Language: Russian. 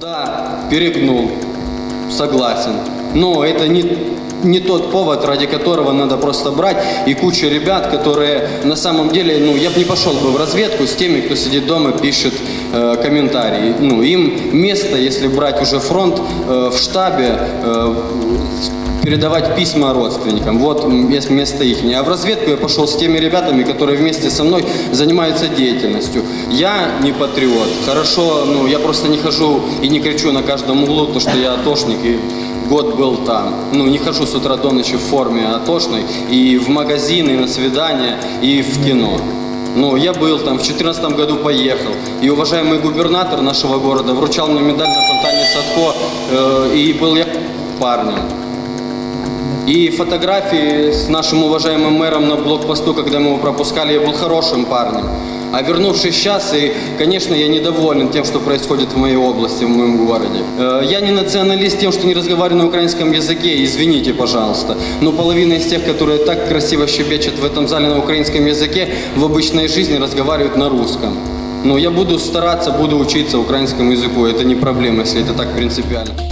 Да, перегнул. Согласен. Но это не, не тот повод, ради которого надо просто брать. И куча ребят, которые на самом деле, ну, я бы не пошел бы в разведку с теми, кто сидит дома, пишет э, комментарии. Ну, им место, если брать уже фронт, э, в штабе, э, передавать письма родственникам. Вот есть место их. А в разведку я пошел с теми ребятами, которые вместе со мной занимаются деятельностью. Я не патриот. Хорошо, ну я просто не хожу и не кричу на каждом углу, то что я атошник и год был там. Ну, не хожу с утра до ночи в форме атошной. И в магазины, и на свидания, и в кино. Ну, я был там, в 2014 году поехал. И уважаемый губернатор нашего города вручал мне медаль на фонтане Садко. Э, и был я парнем. И фотографии с нашим уважаемым мэром на блокпосту, когда мы его пропускали, я был хорошим парнем. А вернувшись сейчас, и, конечно, я недоволен тем, что происходит в моей области, в моем городе. Э, Я не националист тем, что не разговариваю на украинском языке, извините, пожалуйста. Но половина из тех, которые так красиво щебечут в этом зале на украинском языке, в обычной жизни разговаривают на русском. Но я буду стараться, буду учиться украинскому языку, это не проблема, если это так принципиально.